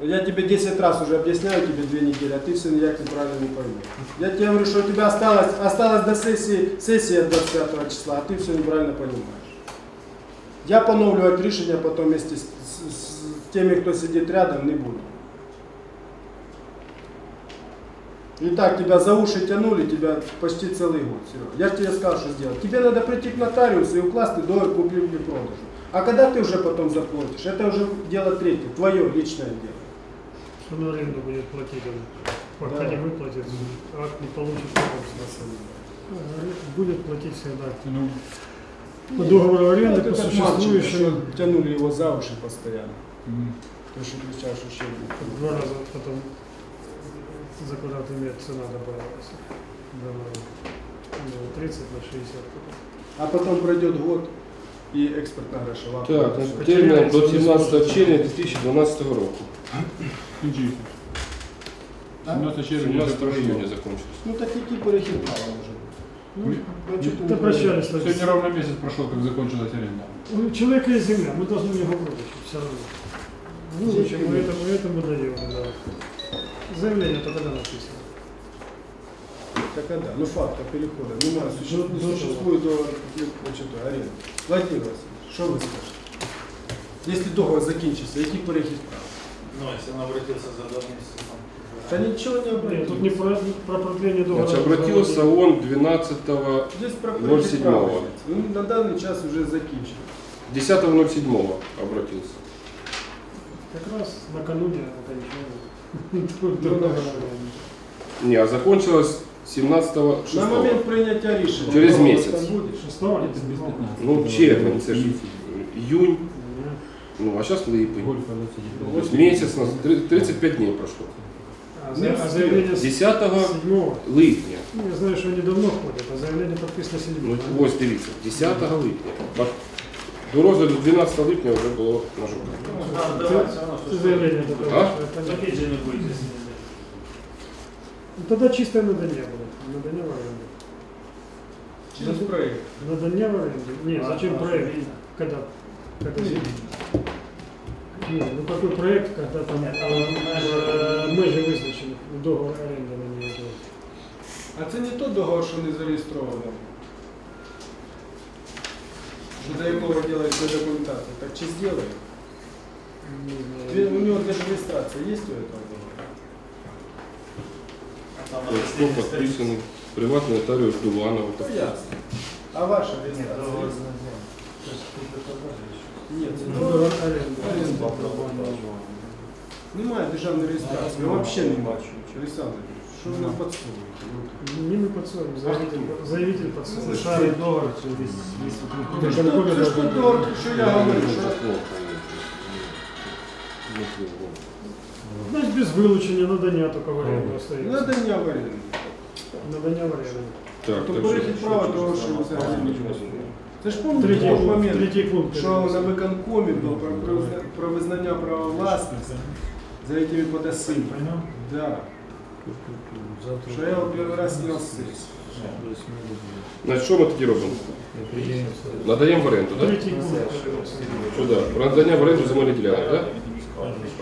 Я тебе 10 раз уже объясняю тебе две недели, а ты все никак неправильно не поймешь. Я тебе говорю, что у тебя осталось, осталось до сессии, сессия 25 числа, а ты все неправильно понимаешь. Я поновлювати рішення потім вместе з, з, з теми, хто сидить рядом, не буду. И так тебя за уши тянули, тебя почти целый год, Серега. Я тебе сказал, что сделать. Тебе надо прийти к нотариусу и укласть договор купли-продажу. А когда ты уже потом заплатишь, это уже дело третье, твое личное дело. Что на аренду будет платить? Пока Да. не выплатит, акт не получит Будет платить всегда. Ну, По договору аренды, Вот по существующему, тянули его за уши постоянно. м. То, что кричал, что еще будет. два раза потом за квадратный метр цена добавилась. Добавила. Ну, 30 на 60 потом. А потом пройдет год и экспортная грошова. Так, пройдет. ну, термін до 17 червня 2012 року. Кінчився. А? 17 червня 17 вже июня пройшло. закончилось. Ну так какие перехід права уже. Ну, Ну, значит, Да не прощались. Сьогодні ровно місяць пройшов, як закончилась оренда. У человека есть земля, мы должны его выручить все равно. Выручим, мы это, мы это мы даем, да. Заявление только когда написано. Так а да, ну факта перехода. Немає, До- существует, до существует договор значит, аренды. Владимир Васильевич, що ви скажете? Якщо договор закінчиться, який перехід права? Ну, если он обратился за давностью, Та нічого не Нет, обратилось. тут не про, про продление договора. Значит, обратился он 12 Здесь про 07-го. перехід права. йдеться. Ну, на даний час вже закінчено. 10.07 обратился. Как раз накануне окончания. Ну, договора. Не, а закончилось 17 На момент прийняття рішення. Через договор місяць. там буде? Шестого или Без седьмого? 15. Ну, червень, це ж июнь, Нет. ну, а сейчас липень. Гольфа То есть месяц, нас- три- 35 дней прошло. А, за- а заявление с 10 седьмого. липня. Ну, я знаю, что они давно ходят, а заявление подписано Ну, седьмого. ось дивіться, 10 липня. Бак- До розгляду 12 липня вже було на журналі. Да, давай, все равно, Это что заявление такое. А? что это не- Опять же не будет, если не Ну, Тогда чистое надание было. Надание в аренду. Через проект. Надание в аренду. Нет, А, зачем а, проект? видно. Когда? Когда? Нет, ну какой проект, когда там Нет, там, э, знаешь, э, межи визначені, договор оренди на ній йде. А це не той договор, що не зареєстровано. До якого делается документация. Так чи сделали? Не Две- знаю. У него даже регистрация есть у этого договора? Там Что подписанный приватный нотариус Дуванова. Ну, ясно. А ваша Нет, регистрация договор есть? То есть ты продажи еще. Нет, це Договор договор. оренди. Оренди. Немає державної реєстрації, Ну, взагалі не немає. бачу. Олександр, Юрійович, що ви нам підсовуєте? Ну, Не мы подсовим, заявитель, заявитель подсовывает. Шарий договор через весь Це ж той- це ж той договор, що я говорю, що Значит, без вилучення надання только в оренду остается. надання в оренду. Надання в оренду. Так, То так перехід що- права того, що ви взагалі не можете. Це ж пам'ятаєте Третій той пункт. момент, Третій пункт. що на виконкомі був про, про, про визнання права власності за этими подосыми. Да. Що я його перший раз снял з сесії. Значить, що ми тоді робимо? Надаємо в оренду, так? Третій пункт. Сюди. Про надання в оренду земельних ділянок, так?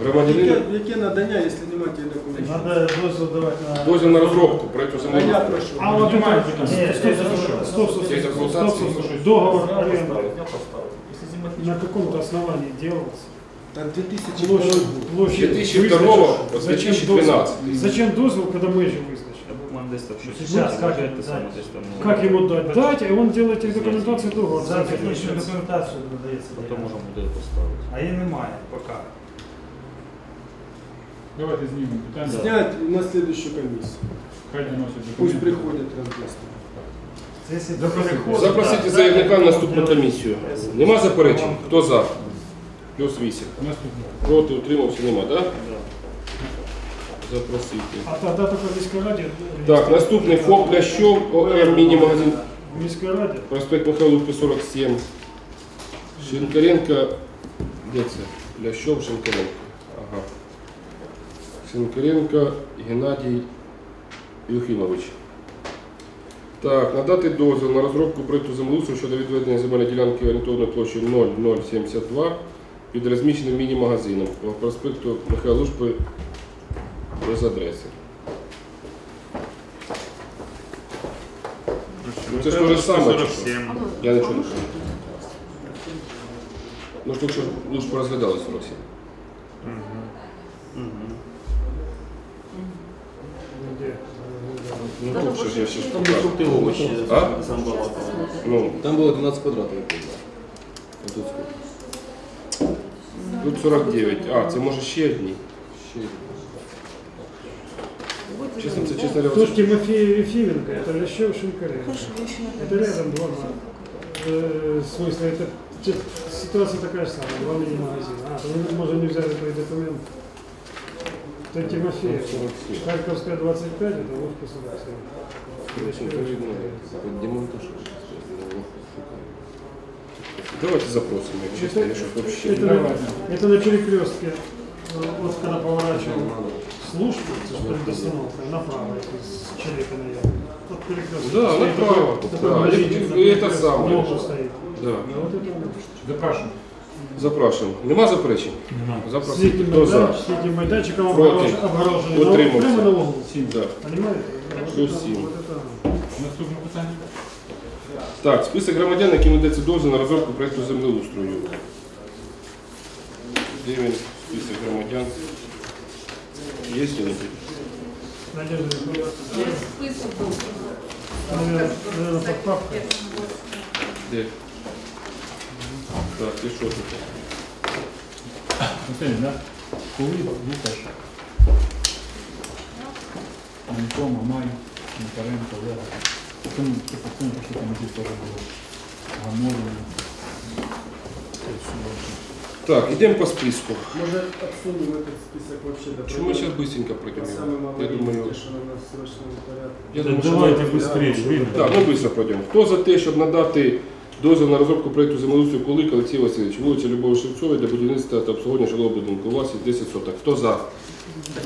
Громадянин Яке, яке надання, якщо немає тих документів? Надо дозвол давать на... дозвіл на розробку проекту А я земельних прошу. А вот это, Понимаете, стоп, там- стоп, стоп, стоп, стоп, Есть стоп, документация, стоп, стоп, договор аренды Я поставлю. Если зима на каком-то основании делался. Та 2000 Площадь, площадь 2002 визначена. по Зачем 2012. дозвол? Зачем дозвол, когда межи вызначены? Сейчас как это самое, то есть там... ну, Как ему дать? Дать, и он делает их документацию договор. За технічну документацію додається. Потом можем модель поставить. А її немає поки. Давайте знімемо питання. Снять на следующую комиссию. Хай доносять Пусть документи. приходят разбесно. Це якщо до переходу. Запросити заявника на наступну комісію. Нема заперечень? Хто за? Плюс 8. Наступне. Проти утримався нема, так? Запросити. А тогда только в Міській раді. Так, наступний ФОП Лящов, ОМ, міні-магазин, В Міській раді. проспект Михайловки 47. Шинкаренко, де це? Лящов, Шинкаренко. Ага. Шинкаренко Геннадій Юхимович. Так, надати дозвіл на розробку проєкту землеустрою щодо відведення земельної ділянки орієнтовною площею 0072 під розміщеним міні-магазином по проспекту Михайла Лужпи без адреси. Ну, це ж те ж саме, чи що? 47. Я не пам'ятаю. Ну ж що Лужпи розглядали 47. Где? Ну тут що ж я ще ж Там покажу. фрукти овочі. А? Сам балакав. Ну, Там было 12 квадратов. я помню. А тут сколько? Тут 49. А, це може ще одні. Ще один. Чесно, це чесно говоря, Тут Тимофей Ефименко, это еще в Шинкаре. Это рядом два э, В смысле, это ситуация такая же самая, два мини-магазина. А, то мы, может, не взяли твои документы. Это Тимофеев. 47. Харьковская 25, это Лужка 47. Короче, это видно, это демонтаж. Давайте запросимо, якщо чесно, я щоб вообще. Это, это на перекрестке, вот когда поворачивал службу, это же перед остановкой, направо, из Черепина я. Вот перекресток. Да, Стоит направо. такой- такой Да, и- это самое. стоит. Да. Да, вот это вот. Запрашиваю. Запрашуємо. Нема заперечень? Нема. С Запросити. этим, Хто за? майдан- с этим майданчиком Проти. обгорож- обгороженный. на- Утримався. Прямо на углу. Сім. Да. Понимаете? Вот Плюс это- семь. вот это. Наступне питання. Так, список громадян, яким надається дозвіл на розробку проєкту землеустрою. Де він? Список громадян. Є Михайловна. Список папкой. Де? Так, і що тут? Коли Лукаш. Антон, Мамай, Макаренко, Лега Потім, типу, потім пішли комітет теж було. Гаморина. Так, йдемо по списку. Может, обсудим этот список вообще до Чому ми зараз швидко По пройдемо? самым Я думаю, аварийным, что у нас в срочном порядке. я думаю, що Давайте ми- быстрее, время. Так, ми швидко пройдемо. Хто за те, щоб надати дозвіл на розробку проєкту землеустрою Кулик Олексій Васильович, вулиця Любові Шевцової для будівництва та обслуговування жилого будинку. У вас є 10 соток. Хто за?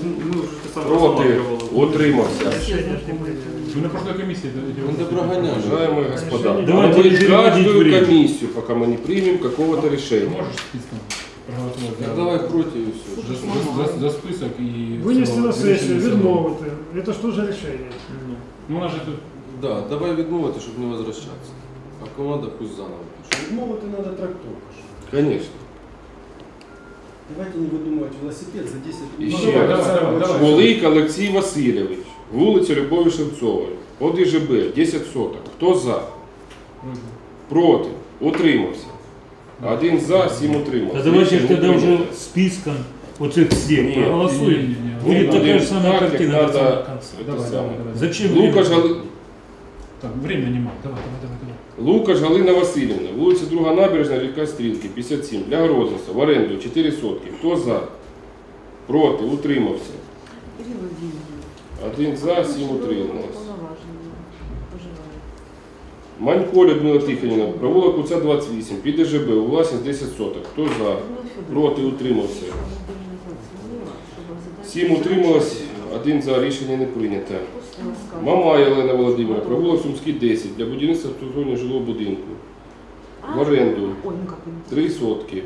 Ми вже те саме Проти? розмовлювали. Утримався. Решение ж не будет. Ми на прошлой комісії Ну, да прогоняли. Уважаемые господа, Давайте мы не переводить каждую время. комиссию, пока мы не примем какого-то Ти решения. можеш списком проголосувати? Так за- давай против и все. За, за, за, за список і... Вынести на цілого- сессию, рішення цілого. відмовити. Это что же решение? Ну, у нас же тут Да, давай відмовити, щоб не возвращаться. А команда пусть заново пишет. Відмовити надо трактовку. ж. Конечно. Давайте не выдумывать велосипед за 10 І минут. ще Ну, раз. давай, давай, давай. Кулик Олексій Васильович, Вулиця Любові Шевцової, ОДЖБ, 10 соток. Хто за? Проти? Утримався. Один за, сім утримався. А давайте Рішення тогда не уже прийнято. списком вот этих всех Нет, проголосуем. Будет такая же самая так, как картина надо. самого конца. Це Давай, саме. давай, давай. Зачем Лукаш, время? Гали... Так, времени нема. Давай, давай, давай, давай. Лукаш Галина Васильівна, вулиця Друга набережна, ріка Стрілки, 57, для городництва, в оренду 4 сотки. Хто за? Проти? Утримався. Ірина Володимирівна. Один за, сім утрималось. Манько Людмила Тихоніна, провулок Куця 28, під ДЖБ, у власність 10 соток. Хто за? Проти? Утримався. Сім утрималось, один за рішення не прийнято. Мама Єлена Володимира, провулок Сумський 10, для будівництва обслуговування жилого будинку. В оренду ну 3 сотки.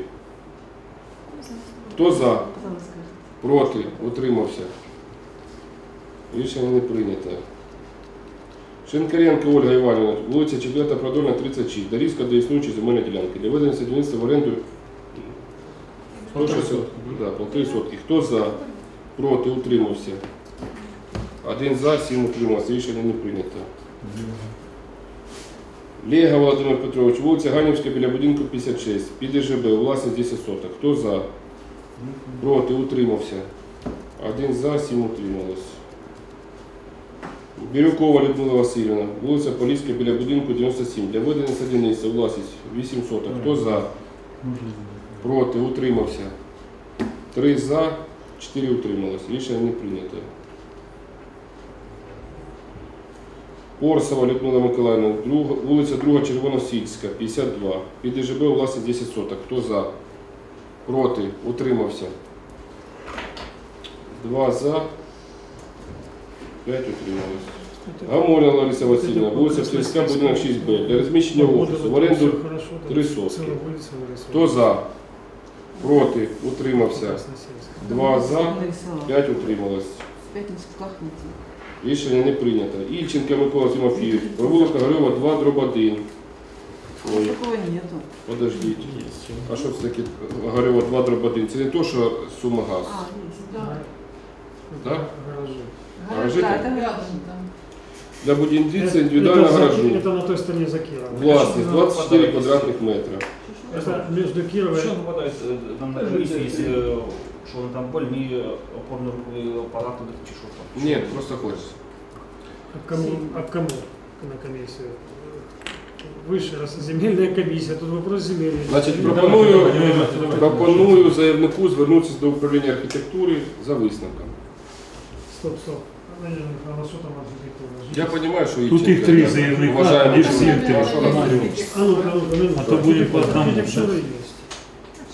Хто за? Проти? Утримався. Рішення не прийнято. Шенкаренко Ольга Іванівна, вулиця 4 Продольна, 36, дорізка до існуючої земельної ділянки. Для ведення садівництва в оренду 160, да, полтори сотки. Хто за? Проти? Утримався. Один за, сім утримався. Рішення не прийнято. Лега Володимир Петрович, вулиця Ганівська біля будинку 56, під ДЖБ, власність 10 соток. Хто за? Проти, утримався. Один за, сім утрималось. Бірюкова Людмила Васильівна, вулиця Поліська біля будинку 97. Для ведення садівництва власність 8 соток. Хто за? Проти, утримався. Три за, 4 утрималось. Рішення не прийнято. Орсова Людмила Миколаївна, вулиця 2 Червоносільська, 52. Під ДЖБ у власність 10 соток. Хто за? Проти, утримався. Два за, п'ять утрималось. Гамоля Лариса Васильівна, вулиця Псельська, будинок 6Б. Для розміщення офісу в оренду три сотки. Хто за? Проти? Утримався. Два за, п'ять утрималось. Рішення не прийнято. Ільченка Микола Тимофійович, провулок Огарьова 2, дроб 1. Ой, Такого нету. подождіть. А що це таке Огарьова 2, дроб 1? Це не то, що сума газ. А. Да. Да? Гаражи. Гаражи Да, там? это рядом там. Для будівництва індивідуального это, за- гаражу. это на той стороне за Кировом. Власність 24 квадратних метра. Это между Кировом Що попадає там на комісії, якщо що вони там больні, опорні апарати, чи що там? Ні, просто хочеться. от кому, от кому на комиссию. Высшая раз земельная комиссия, тут вопрос земельный. Значить, Ну, пропоную, давайте, давайте, давайте. пропоную заявнику звернутися до управління архітектури за висновком. Стоп, стоп. А, не, а что там архитектура? Я розумію, що Тут їх три заявника, Уважаємо, тоді що- всі а три. що робити? А ну, а ну, а ну, А то будет по одному, Архитектура да. есть.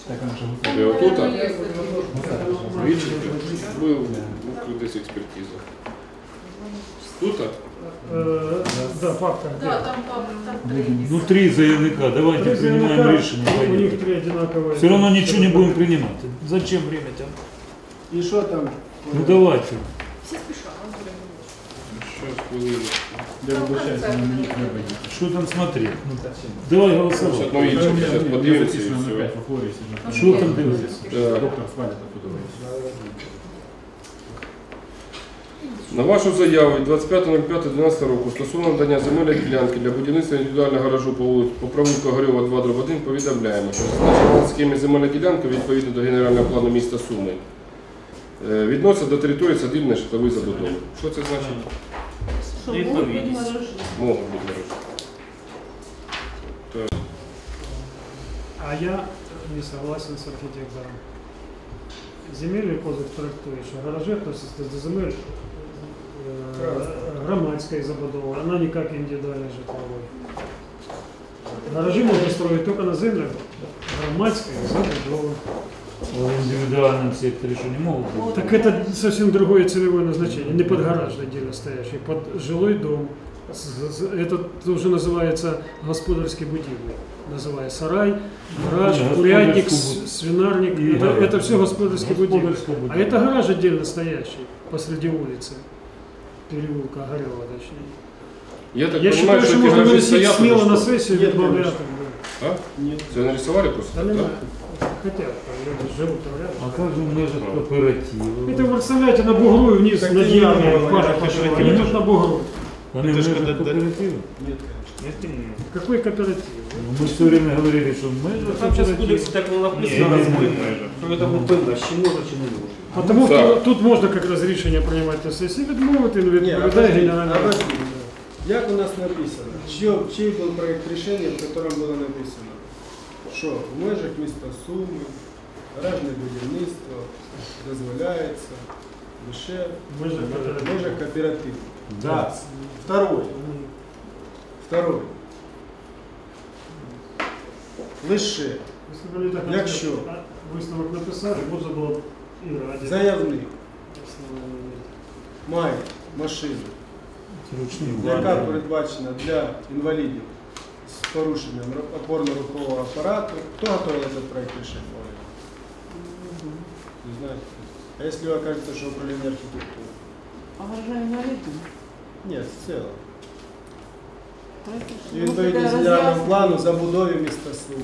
Так, а наша Де отут, а? Ну, Видите, ви ну, десь експертиза. Тут, а? Э, Да, папка. Да, там папа, там три. Ну три заявника, давайте Три принимаем заявника, решение. У них поехали. три одинаковые. Все равно ничего не будем принимать. Зачем время тянуть? И что там? Ну давайте. Всі спішали, Щас, хвилину. Я вибачаюся, на мені треба йти. Что там смотреть? Ну, давай голосовать. Щас, ну, подивимося і все. сижу. Що там дивитися? Так. Доктор спалить оттуда. На вашу заяву від 25.05.12 року стосовно надання земельної ділянки для будівництва індивідуального гаражу по, вулиці- по провулку Горьова 2 1 повідомляємо, що зазначена на схемі земельна ділянка відповідно до генерального плану міста Суми е, до території садибної житлової забудови. Що це значить? Что, Відповідність. Можуть бути гаражі. А я не согласен с архітектором. Земельний кодекс трактує, що гаражі относяться до земель е, громадської забудови, вона ніяк індивідуальна житлової. Гаражі можна строить тільки на землях громадської забудови. В индивидуальном секторе что не могут быть? Так это совсем другое целевое назначение, не под гараж отдельно стоящий, под жилой дом. С- с- Это уже называется господарский будильник. Называя сарай, гараж, Не, курятник, господарский с- свинарник. И Это, гараж. это все господарский будильник. Господарский А будильник. это гараж отдельно стоящий посреди улицы. Переулка Горева, точнее. Я так Я розумію, считаю, що что ці можно гаражі выносить стоять, смело тому на що- сессию Нет, добавлять. конечно. А? Нет. Це нарисували просто? Да, не так? знаю. Хотят, там люди живут там рядом. А как же между кооперативом? Это вы представляете на бугру и вниз Так на ты деревья не пашут. было, пошел. Они тут на бугру. Они Это ж между когда- кооперативом? Нет, конечно. Какой кооператив? Ну, Мы все время говорили, что между Там зараз в кооперативом. кодексі так не Ні, написано, ні, розмив ні. межа. Що це впевнено, чи може, чи не може. Потому Так. что тут можна якраз рішення приймати на сесії, відмовити, не Ні, відповідає обожди, генеральний. обожди. Як у нас написано? Чий, чий був проєкт рішення, в якому було написано, що в межах міста Суми гаражне будівництво дозволяється лише Ми ж в межах кооперативу. Да. Второй. Второй. Лише Якщо б вони так Якщо? висновок написали, можна було б і раді. заявник має машину, Ручные яка влади. передбачена для інвалідів з порушенням ру- опорно-рухового апарату. Хто готовий цей проєкт рішення? Не знаете? А если вы окажется, что управление архитектуры? А гаража инвалидом? Нет, в целом. Проект І решения. Ну, відповідно такая генерального разъяснение. плану забудові міста Сум.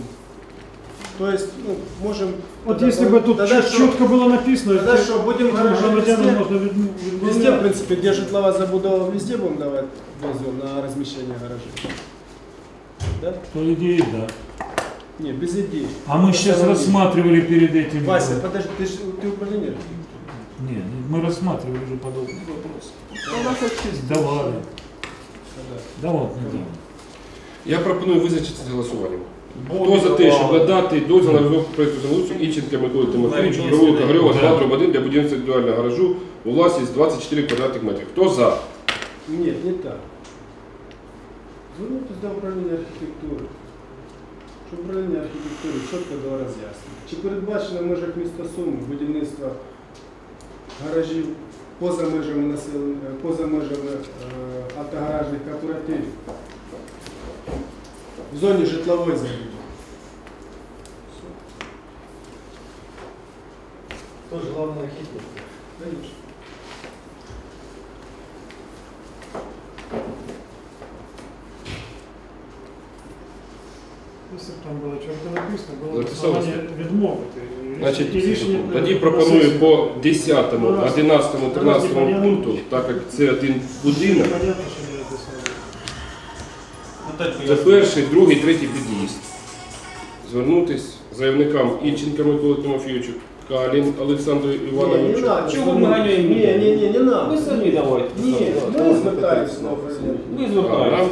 То есть, ну, можем... От тогда- якщо б тут тогда чіт- що? чітко було написано, Тогда что, будем гаражи громадянам везде? можна від- Везде, в відмовляти. принципе, где житлова забудова, везде будем давать дозвол на размещение гаражей. Да? По идее, да. Не, без идей. А мы сейчас Самом деле. рассматривали перед этим... Вася, э, подожди, ты, ж- ты управление архитектуры? Нет, мы рассматривали уже подобный вопрос. У нас вообще Давали. Когда? Да вот, недавно. Я пропоную визначитися голосуванням. Хто за те, щоб надати дозвіл на розробку проєкту землеустрою Ільченка Миколи Тимофійовичу, Навіть провулка не Горьова, Да. 2 дроб 1 для будівництва індивідуального гаражу у власність 24 квадратних метрів. Хто за? Нет, не так. Звернутися до управління архітектури. Щоб управління архітектури чітко дало роз'яснення. Чи передбачено в межах міста Суми будівництво гаражів поза межами населення, поза межами е, автогаражних кооперативів. В зоні житлової забудови. Хто ж головний архітектор? Конечно. Якщо б там було чорто написано, було Записалося? основання відмовити. І- Значить, і рішення тоді пропоную сесії. по 10, Ну, 11, 13 пункту, так як це один будинок, Понятно, що не написано. Ну, це перший, другий, третій під'їзд. Звернутись заявникам Ільченка Миколи Тимофійовичу, Калін Олександру Не, не Івановичу. надо. Чего мы гоняем? Не, не, не, не надо. Ви самі давайте. Ні, ми звертаємося на звертаєтесь.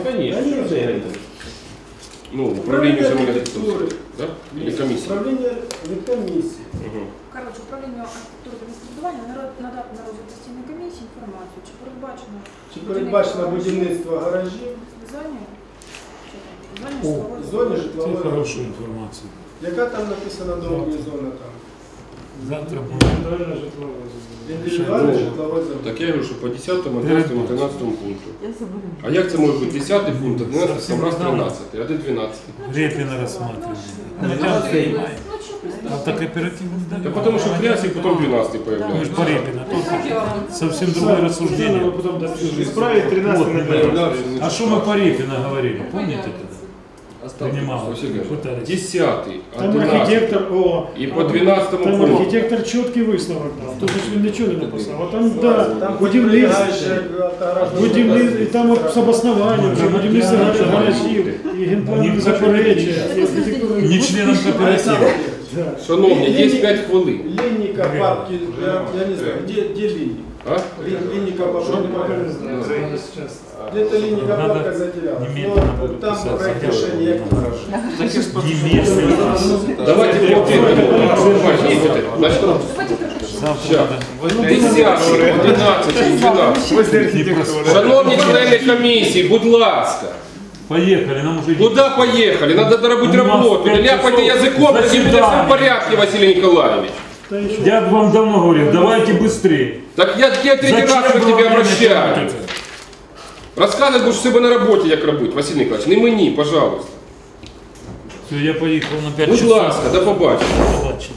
Конечно. Ну, управління земельних ресурсів. Да? Или комісії. Управління від комісії. Угу. Коротше, управління архітектури та містобудування надати на розгляд постійної комісії інформацію, чи передбачено Чи передбачено будівництво гаражів в зоні, в зоні житлової Це хороша інформація. Яка там написана довгі зона там? Завтра буде. Індивідуальна житлова забудова. Індивідуальна Ну, житлова зона. Так я говорю, що по 10, 11, 13 пункту. Я забула. А як це може бути 10 пункт, 11, Совсем там раз разные. 13, один 12? Репіна розсматривали. Ну, Ну, що там ви? цей. Ну, що ви? Автокооператив не Да дали. потому что Крясик потом 12 Мы же появляется. по Репина. Тут совсем другое рассуждение. Вы потом исправить 13 на А что мы по Репина говорили? Помните тогда? Принимал. Василий Ильич, Пытались. 10, Там 11 архітектор, о, и по 12 там пункту. архітектор чіткий висновок дав. Тут ж він нічого не написав. А там, да, Там будівництво. будівництво. Будівництво, і там з обоснованням, вже будівництво наших гаражів, і генплан заперечує, і архітектура. Не членом кооператива. Да. Шановні, є 5 хвилин. Линника папки, я, я не знаю, где, где линник? А? Лин- Линника папка Пока немає. не знаю, надо сейчас. Где-то линника Надо папка затерялась. немедленно Но буду там писать проект заявление. решения як не знаю. Немедленно. Давайте по Значит, Давайте так. Сейчас. 10, 11, 12. Шановні члени комісії, будь ласка. Поехали, нам уже... Куда поехали? Надо доробить У нас работу. пять Не ляпайте часов языком, тоді буде все в заседание. порядке, Василий Николаевич. І? Я вам давно говорил, давайте быстрее. Так я, я третий раз к тебе обращаюсь. тратить? Розказуй будеш себе на роботі, як робити, Василь Николаевич. Не мені, пожалуйста. Все, я поехал на 5 Будь часов. ласка, до побачення. Побачення.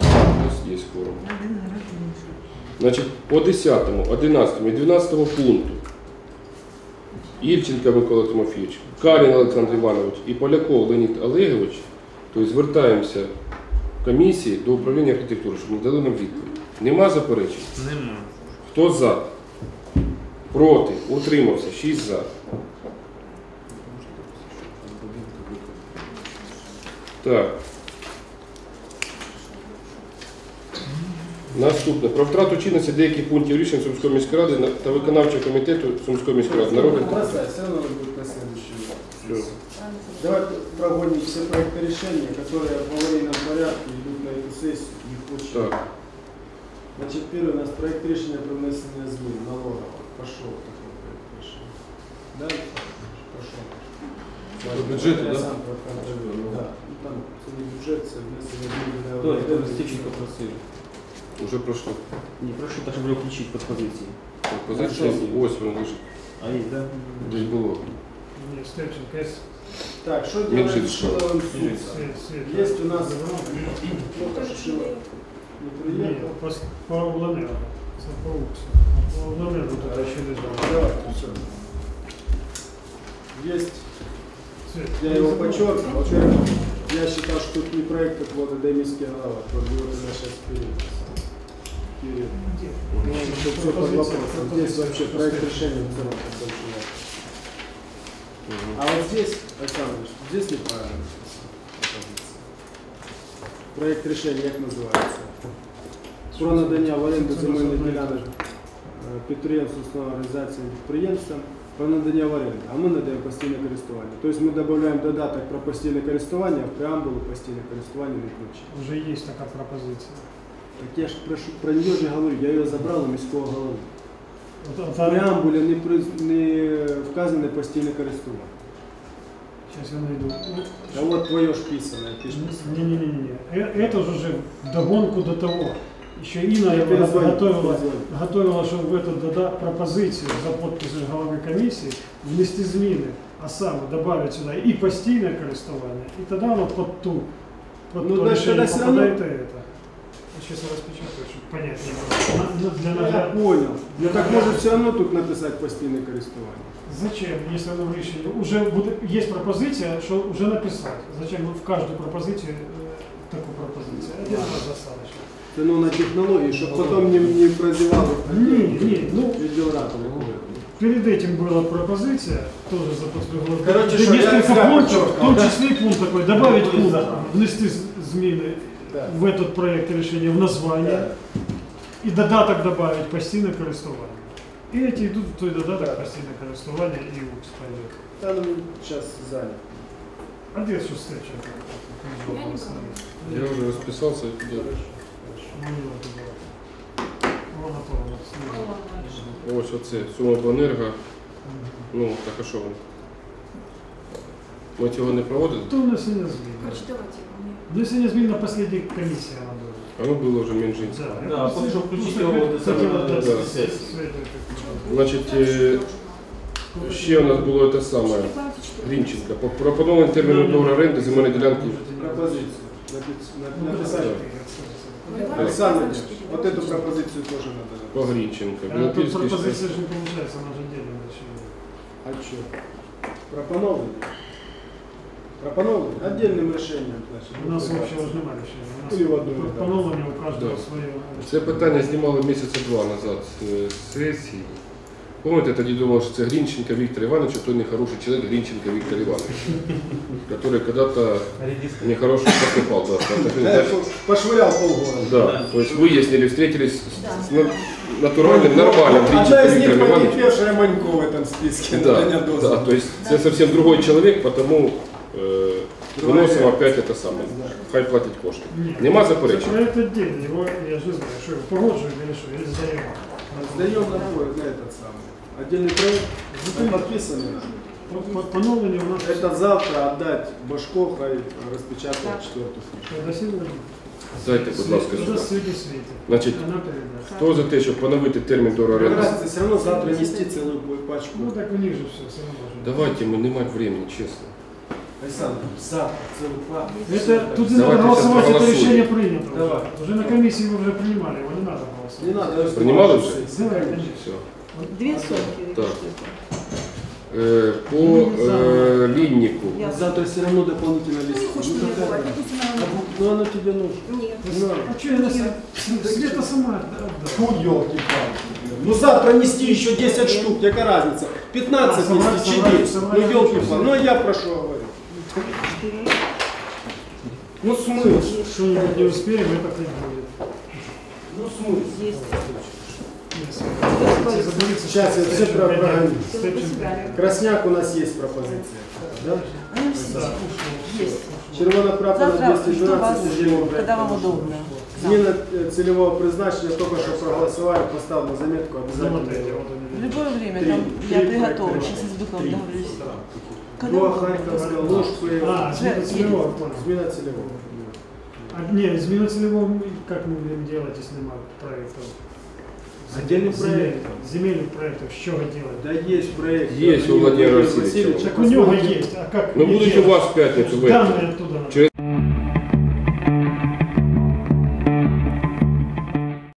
У нас есть форум. Значит, по 10, 11 и 12 пункту Ільченка Микола Тимофійович, Калін Олександр Іванович і Поляков Леонід Олегович, то звертаємося в комісії до управління архітектури, щоб надали нам відповідь. Нема заперечень? Нема. Хто за? Проти? Утримався? 6 за. Так. Наступне. Про втрату чинності деяких пунктів рішень Сумської міської ради на- та виконавчого комітету Сумської міської ради. Народних Бросай, все равно будет на следующий. Всё. Давайте прогоним все проекты решения, которые в аварийном порядке идут на эту сессию. Их очень Так. Значит, первый у нас проект решения про внесение змін налогов. Пошел такой проект решения. Да? Пошел. По бюджету, Я да? сам проконтролирую. Да. Ну, там це не бюджет, це внесення змін на Хто це ОВД. Степченко просив? Уже пройшло. Не, прошу, так, щоб його включити під позиції. Позиція Хорошо. ось воно лежить. А є, так? Десь було. Ні, Степченко, є Так, что Меньше делает всего. Шиловым суд? світ, світ. Есть у нас ну, Теж Шилов є. не Ні, приехал. по, по обленерго. Це по уксу. По обленерго тут ще лежало. Давайте, все. Есть, Світ. я его подчеркнул. Во-первых, я считал, что тут не проект, как вот Демийский голова, вот его ты на сейчас перед. Перед. Ну, тут всё под вопросом. Здесь вообще проект решения в целом такой человек. А вот здесь, Александр Ильич, здесь неправильно написано. пропозиция. Проект решения як називається? Про надання в оренду земельних ділянок е, підприємств, установ, організаціям, підприємствам про надання в оренду, а ми надаємо постійне користування. Тобто ми додаємо додаток про постійне користування, а в преамбулу постійне користування не включено. Вже є така пропозиція. Так я ж прошу, про нее же говорю, я її забрав у міського голови. От, от, В преамбулі не, при- не вказане постійне користування. Сейчас я найду. Ну, Да вот твое ж писаное, ты ж писал. Не-не-не, это же уже вдогонку до того. Ще Інна Я перезвоню, готовила, перезвоню. готовила, щоб в эту дода пропозицію за підписом голови комісії внести зміни, а саме додати сюди і постійне користування, і тоді воно під ту, під Ну, то значить, рішення тоді все одно- попадає і это. Сейчас я распечатаю, чтобы понятнее было. На- на- Для Я нагляд... понял. Ну так может все равно тут написать постійне користування. Зачем, если оно в рішенні? Уже буде, є пропозиція, що вже написати. Зачем в кожну пропозицію е, таку пропозицію? Один раз достаточно. Це ну на технології, щоб потім не, не прозівали Ні, ні, ну відділ ради. Перед этим была пропозиция, тоже за после Короче, Где что, я несколько зря пунктов, в подчеркнул, том да? числе и пункт такой, добавить пункт, внести з- зміни Да. в этот проект решения в название и додаток добавить постійне користування. І эти йдуть в той додаток постійне користування і УКС пойдет. Та ну зараз зайнят. А де що стече? Я не знаю. Я вже розписався і туди. Вона повна. Ось оце сума обленерго. Ну, так а що вони? Ми цього не проводили? То внесення змін. Короче, давайте. мне- Внесення змін на последній комісії вона була. Воно було вже Мінжинське. Да, Да, поки що включіть його до себе на Да. сесії. Значить, е, ще у нас було те саме. Грінченка. По пропонований термін договору оренди земельної ділянки. Пропозицію. Напи- на- Написати. Ну, Александр, давайте, Ильич, вот эту пропозицию тоже надо. По Грінченка. А тут Білопільський пропозиція ж не получается, вона ж отдельно решение. А что? Пропановывали? Пропановывали? Отдельным решением, значит. У нас общего ж немає рішення. У нас Или в одну, да. поновлення у кожного Да. своє. Це питання знімали місяця два назад е, з сесії. Помните, тоді думав, що це Грінченко Віктор Іванович, а той нехороший чоловік Грінченко Віктор Іванович, который когда-то нехорошо поступал. Да, так, Да, так, пошвырял полгорода. да, то есть выяснили, встретились с- с на- натуральным, нормальным Одна Гринченко из них Виктором Ивановичем. потерпевшая Манько в этом списке. Да, Таня да, Доза. то есть это совсем другой человек, потому э, выносим опять это самое. Хай платить кошти. Ні. Нема Це заперечень? проект отдельно, його, я ж не знаю, що його погоджуємо или що, или здаємо. Сдаем на бой, на этот самый. Отдельный проект, ну, подписанный. По- по- Поновлення у нас Это завтра отдать Башко, хай распечатать четвертую книжку. що до сьогодні. Дайте, будь ласка, Вже сюди. сьогодні світить. Значить, Вона передасть. Хто за те, щоб поновити термін договору оренди? Разница, все равно завтра нести целую пачку. Ну так у них же все, все равно же. Давайте, мы не мать времени, честно. Александр, завтра целую пачку. Это тут не Давайте надо голосовать, это решение принято. Давай. Уже на комиссии мы уже принимали, его не надо голосовать. Не надо. Принимала уже? Давай, конечно. Все. Две сотки. Так. Е, по е, ліннику. Я- Завтра все равно дополнительно Ну, хочешь Ну, допустим, она мне- Ну оно тебе нужно. Нет. Ну, А что я на Света сама отдала. Фу, елки-палки. Ну завтра нести еще 10 штук, какая разница? 15 А, нести, чи собрать- 10. собрать Ну елки ничего. Ну а я про что говорю? Ну смысл? Что-нибудь не успеем, это хоть будет. Ну смысл? Есть. Сейчас я все про- прогоню. Красняк у нас есть пропозиция. Да? Ну. Да. Есть. Червонопрапа на Завтра, что 212 вас, отдельный проект. когда вам удобно. Зміна е, цільового призначення, только що проголосували, поставив на заметку Ну, обязательно. вот В любое время там я приготовлю. Сейчас с духом Три. договорюсь. Когда До Харьковска, будете? Ложкою. А, змена целевого, понял. Зміна цільового. А, не, измена целевого, как мы будем делать, если нема проектов? Отдельный Земель- проект. Земельных проектов, с чего делать? Да есть проект. Есть у Владимира Васильевича. Так у него есть, а как? Ну будуть у вас в п'ятницю в Данные оттуда. Через